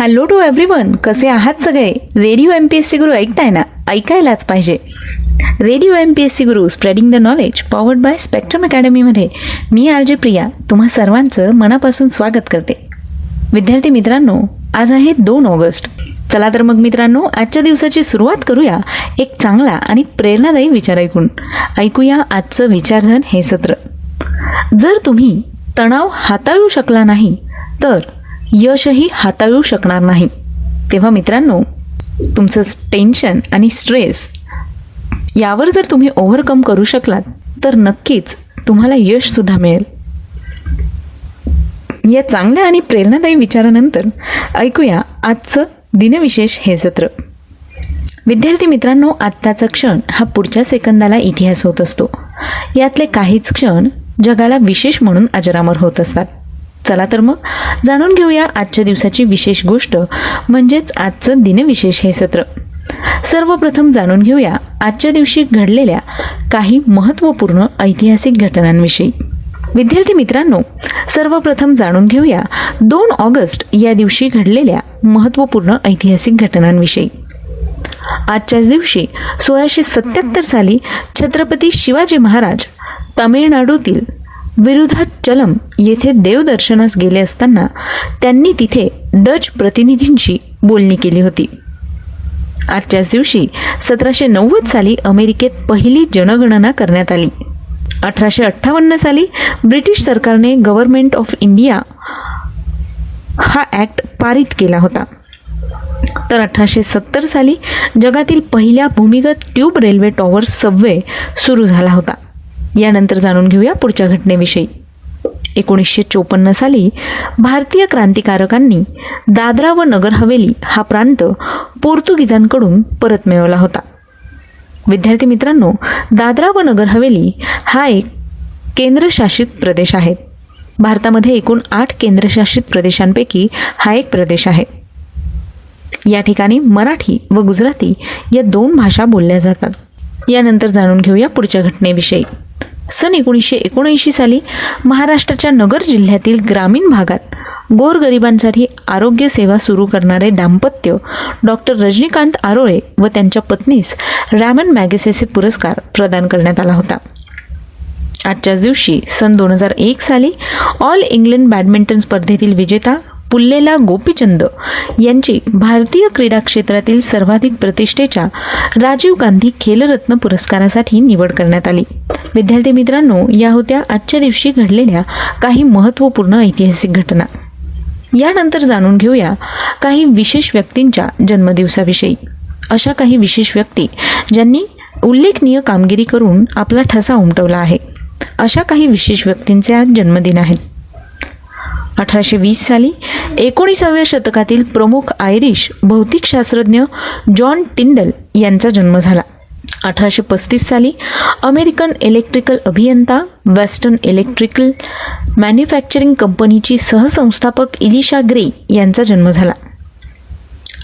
Hello to everyone कसे आहात सगळे? Radio M P S C Guru ऐकताय ना ऐकायलाच पाहिजे. Radio M P S C Guru spreading the knowledge powered by spectrum अकॅडमीमध्ये मी आर जे प्रिया तुम्हा सर्वांचं मनापासून स्वागत करते. विद्यार्थी मित्रांनो आज आहे दोन ऑगस्ट. चला तर मग मित्रांनो आजच्या दिवसाची सुरुवात करूया एक चांगला आणि प्रेरणादायी विचार ऐकून. ऐकूया आजचं विचारधन हे सत्र. जर तुम्ही तणाव हाताळू शकला नाही तर यशही हाताळू शकणार नाही. तेव्हा मित्रांनो तुमचं टेन्शन आणि स्ट्रेस यावर जर तुम्ही ओव्हरकम करू शकलात तर नक्कीच तुम्हाला यशसुद्धा मिळेल. या चांगल्या आणि प्रेरणादायी विचारानंतर ऐकूया आजचं दिनविशेष हे सत्र. विद्यार्थी मित्रांनो आत्ताचा क्षण हा पुढच्या सेकंदाला इतिहास होत असतो. यातले काहीच क्षण जगाला विशेष म्हणून अजरामर होत असतात. चला तर मग जाणून घेऊया आजच्या दिवसाची विशेष गोष्ट म्हणजेच आजचं दिनविशेष हे सत्र. सर्वप्रथम जाणून घेऊया आजच्या दिवशी घडलेल्या काही महत्त्वपूर्ण ऐतिहासिक घटनांविषयी. विद्यार्थी मित्रांनो सर्वप्रथम जाणून घेऊया दोन ऑगस्ट या दिवशी घडलेल्या महत्त्वपूर्ण ऐतिहासिक घटनांविषयी. आजच्याच दिवशी सोळाशे सत्याहत्तर साली छत्रपती शिवाजी महाराज तामिळनाडूतील विरुधाचलम येथे देवदर्शनास गेले असताना त्यांनी तिथे डच प्रतिनिधींशी बोलणी केली होती. आजच्याच दिवशी सतराशे नव्वद साली अमेरिकेत पहिली जनगणना करण्यात आली. अठराशे अठ्ठावन्न साली ब्रिटिश सरकारने गव्हर्नमेंट ऑफ इंडिया हा ॲक्ट पारित केला होता. तर अठराशे सत्तर साली जगातील पहिल्या भूमिगत ट्यूब रेल्वे टॉवर सबवे सुरू झाला होता. यानंतर जाणून घेऊया पुढच्या घटनेविषयी. एकोणीसशे चोपन्न साली भारतीय क्रांतिकारकांनी दादरा व नगर हवेली हा प्रांत पोर्तुगीजांकडून परत मिळवला होता. विद्यार्थी मित्रांनो दादरा व नगर हवेली हा एक केंद्रशासित प्रदेश आहे. भारतामध्ये एकूण आठ केंद्रशासित प्रदेशांपैकी हा एक प्रदेश आहे. या ठिकाणी मराठी व गुजराती या दोन भाषा बोलल्या जातात. यानंतर जाणून घेऊया पुढच्या घटनेविषयी. सन एकोणीसशे एकोणऐंशी साली महाराष्ट्राच्या नगर जिल्ह्यातील ग्रामीण भागात गोरगरिबांसाठी आरोग्य सेवा सुरू करणारे दाम्पत्य डॉक्टर रजनीकांत आरोळे व त्यांच्या पत्नीस रॅमन मॅगेसेसे पुरस्कार प्रदान करण्यात आला होता. आजच्याच दिवशी सन दोन हजार एक साली ऑल इंग्लंड बॅडमिंटन स्पर्धेतील विजेता पुल्लेला गोपीचंद यांची भारतीय क्रीडा क्षेत्रातील सर्वाधिक प्रतिष्ठेच्या राजीव गांधी खेलरत्न पुरस्कारासाठी निवड करण्यात आली. विद्यार्थी मित्रांनो या होत्या आजच्या दिवशी घडलेल्या काही महत्त्वपूर्ण ऐतिहासिक घटना. यानंतर जाणून घेऊया काही विशेष व्यक्तींच्या जन्मदिवसाविषयी. अशा काही विशेष व्यक्ती ज्यांनी उल्लेखनीय कामगिरी करून आपला ठसा उमटवला आहे. अशा काही विशेष व्यक्तींचे आज जन्मदिन आहेत अठराशे वीस साली एकोणीसाव्या शतकातील प्रमुख आयरिश भौतिकशास्त्रज्ञ जॉन टिंडल यांचा जन्म झाला. अठराशे पस्तीस साली अमेरिकन इलेक्ट्रिकल अभियंता वेस्टर्न इलेक्ट्रिकल मॅन्युफॅक्चरिंग कंपनीची सहसंस्थापक इलिशा ग्रे यांचा जन्म झाला.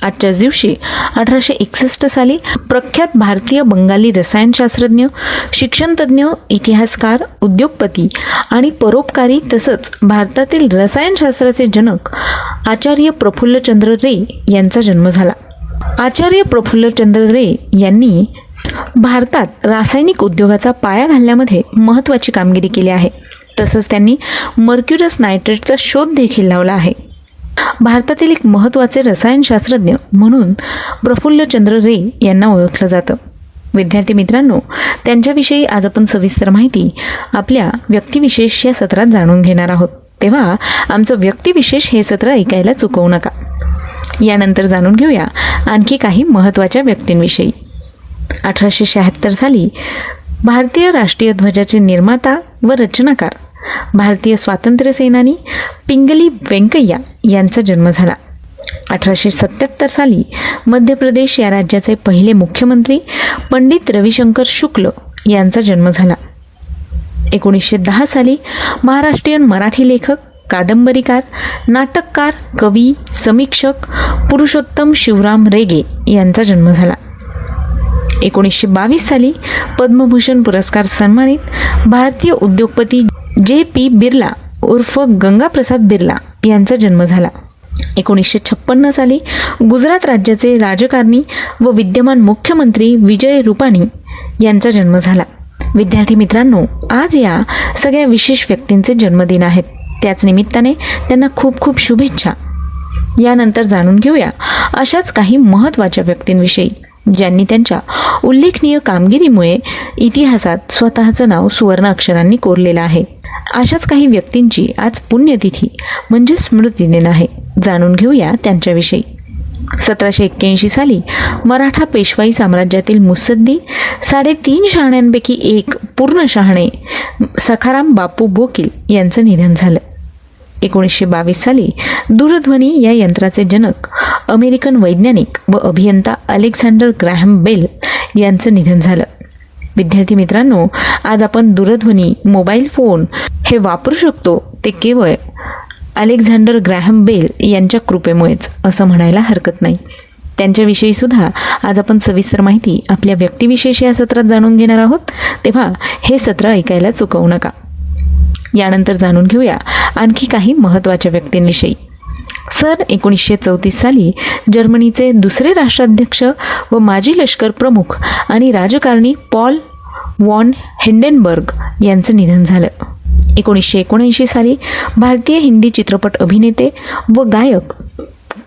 आजच्याच दिवशी अठराशे एकसष्ट साली प्रख्यात भारतीय बंगाली रसायनशास्त्रज्ञ शिक्षणतज्ज्ञ इतिहासकार उद्योगपती आणि परोपकारी तसंच भारतातील रसायनशास्त्राचे जनक आचार्य प्रफुल्लचंद्र रे यांचा जन्म झाला. आचार्य प्रफुल्लचंद्र रे यांनी भारतात रासायनिक उद्योगाचा पाया घालण्यामध्ये महत्त्वाची कामगिरी केली आहे. तसंच त्यांनी मर्क्युरस नायट्रेटचा शोध देखील लावला आहे. भारतातील एक महत्त्वाचे रसायनशास्त्रज्ञ म्हणून प्रफुल्लचंद्र रे यांना ओळखलं जातं. विद्यार्थी मित्रांनो त्यांच्याविषयी आज आपण सविस्तर माहिती आपल्या व्यक्तिविशेष या सत्रात जाणून घेणार आहोत. तेव्हा आमचं व्यक्तिविशेष हे सत्र ऐकायला चुकवू नका. यानंतर जाणून घेऊया आणखी काही महत्त्वाच्या व्यक्तींविषयी. अठराशे शहात्तर साली भारतीय राष्ट्रीय ध्वजाचे निर्माता व रचनाकार भारतीय स्वातंत्र्य सेनानी पिंगली व्यंकय्या यांचा जन्म झाला. अठराशे सत्याहत्तर साली मध्य प्रदेश या राज्याचे पहिले मुख्यमंत्री पंडित रविशंकर शुक्ल यांचा जन्म झाला. एकोणीसशे दहा साली महाराष्ट्रीयन मराठी लेखक कादंबरीकार नाटककार कवी समीक्षक पुरुषोत्तम शिवराम रेगे यांचा जन्म झाला. एकोणीसशे बावीस साली पद्मभूषण पुरस्कार सन्मानित भारतीय उद्योगपती जे पी बिर्ला उर्फ गंगाप्रसाद बिर्ला यांचा जन्म झाला. एकोणीसशे छप्पन्न साली गुजरात राज्याचे राजकारणी व विद्यमान मुख्यमंत्री विजय रुपाणी यांचा जन्म झाला. विद्यार्थी मित्रांनो आज या सगळ्या विशेष व्यक्तींचे जन्मदिन आहेत. त्याच निमित्ताने त्यांना खूप खूप शुभेच्छा. यानंतर जाणून घेऊया अशाच काही महत्त्वाच्या व्यक्तींविषयी ज्यांनी त्यांच्या उल्लेखनीय कामगिरीमुळे इतिहासात स्वतःचं नाव सुवर्ण अक्षरांनी कोरलेलं आहे. अशाच काही व्यक्तींची आज पुण्यतिथी म्हणजे स्मृतिदिन आहे. जाणून घेऊया त्यांच्याविषयी. सतराशे एक्क्याऐंशी साली मराठा पेशवाई साम्राज्यातील मुसद्दी साडेतीन शहाण्यांपैकी एक पूर्ण शहाणे सखाराम बापू बोकील यांचं निधन झालं. एकोणीसशे बावीस साली दूरध्वनी या यंत्राचे जनक अमेरिकन वैज्ञानिक व अभियंता अलेक्झांडर ग्रॅहम बेल यांचं निधन झालं. विद्यार्थी मित्रांनो आज आपण दूरध्वनी मोबाईल फोन हे वापरू शकतो ते केवळ अलेक्झांडर ग्रॅहम बेल यांच्या कृपेमुळेच असं म्हणायला हरकत नाही. त्यांच्याविषयी सुद्धा आज आपण सविस्तर माहिती आपल्या व्यक्तिविशेष या सत्रात जाणून घेणार आहोत. तेव्हा हे सत्र ऐकायला चुकवू नका. यानंतर जाणून घेऊया आणखी काही महत्त्वाच्या व्यक्तींविषयी. सन एकोणीसशे चौतीस साली जर्मनीचे दुसरे राष्ट्राध्यक्ष व माजी लष्कर प्रमुख आणि राजकारणी पॉल वॉन हेंडेनबर्ग यांचं निधन झालं. एकोणीसशे एकोणऐंशी साली भारतीय हिंदी चित्रपट अभिनेते व गायक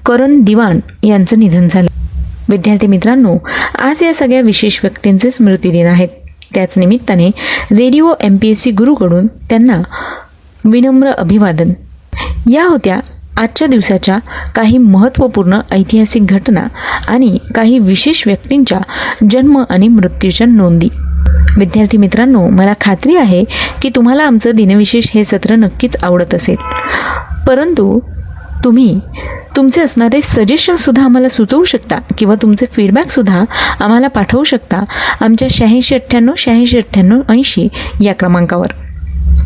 करण दिवाण यांचं निधन झालं. विद्यार्थी मित्रांनो आज या सगळ्या विशेष व्यक्तींचे स्मृतिदिन आहेत. त्याच निमित्ताने radio M P S C गुरुकडून त्यांना विनम्र अभिवादन. या होत्या आजच्या दिवसाच्या काही महत्त्वपूर्ण ऐतिहासिक घटना आणि काही विशेष व्यक्तींच्या जन्म आणि मृत्यूच्या नोंदी. विद्यार्थी मित्रांनो मला खात्री आहे की तुम्हाला आमचं दिनविशेष हे सत्र नक्कीच आवडत असेल. परंतु तुम्ही तुमचे असणारे सजेशनसुद्धा आम्हाला सुचवू शकता किंवा तुमचे फीडबॅकसुद्धा आम्हाला पाठवू शकता आमच्या शहाऐंशी अठ्ठ्याण्णव शहाऐंशी अठ्ठ्याण्णव ऐंशी या क्रमांकावर.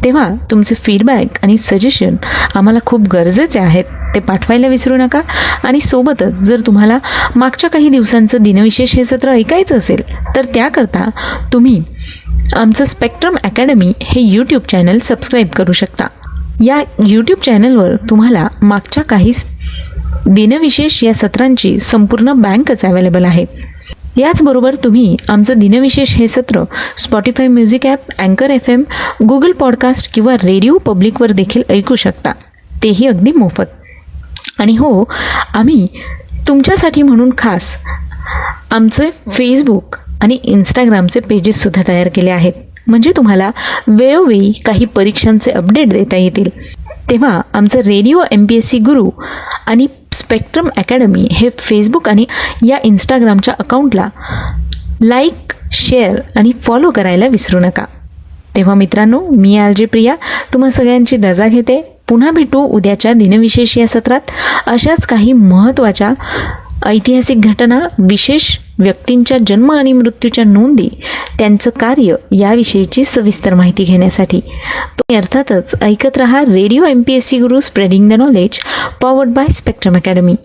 तेव्हा तुमचे फीडबॅक आणि सजेशन आम्हाला खूप गरजेचे आहेत. ते पाठवायला विसरू नका. आणि सोबतच जर तुम्हाला मागच्या काही दिवसांचं दिनविशेष हे सत्र ऐकायचं असेल तर त्याकरता तुम्ही आमचं स्पेक्ट्रम अकॅडमी हे यूट्यूब चॅनल सबस्क्राईब करू शकता. या यूट्यूब चॅनलवर तुम्हाला मागच्या काही दिनविशेष या सत्रांची संपूर्ण बँकच अवेलेबल आहे. याचबरोबर तुम्ही आमचं दिनविशेष हे सत्र स्पॉटीफाय म्युझिक ॲप अँकर एफ एम गुगल पॉडकास्ट किंवा रेडिओ पब्लिकवर देखील ऐकू शकता. तेही अगदी मोफत. आणि हो आम्ही तुमच्यासाठी म्हणून खास आमचे फेसबुक आणि इंस्टाग्रामचे पेजेससुद्धा तयार केले आहेत. म्हणजे तुम्हाला वेळोवेळी काही परीक्षांचे अपडेट देता येतील. तेव्हा आमचं radio M P S C Guru आणि स्पेक्ट्रम अकॅडमी हे फेसबुक आणि या इंस्टाग्रामच्या अकाउंटला लाईक शेअर आणि फॉलो करायला विसरू नका. तेव्हा मित्रांनो मी आर जे प्रिया तुम्हा सगळ्यांची रजा घेते. पुन्हा भेटू उद्याच्या दिनविशेष या सत्रात. अशाच काही महत्त्वाच्या ऐतिहासिक घटना विशेष व्यक्तींच्या जन्म आणि मृत्यूच्या नोंदी त्यांचं कार्य याविषयीची सविस्तर माहिती घेण्यासाठी. तुम्ही अर्थातच ऐकत रहा radio M P S C Guru spreading the knowledge powered by spectrum academy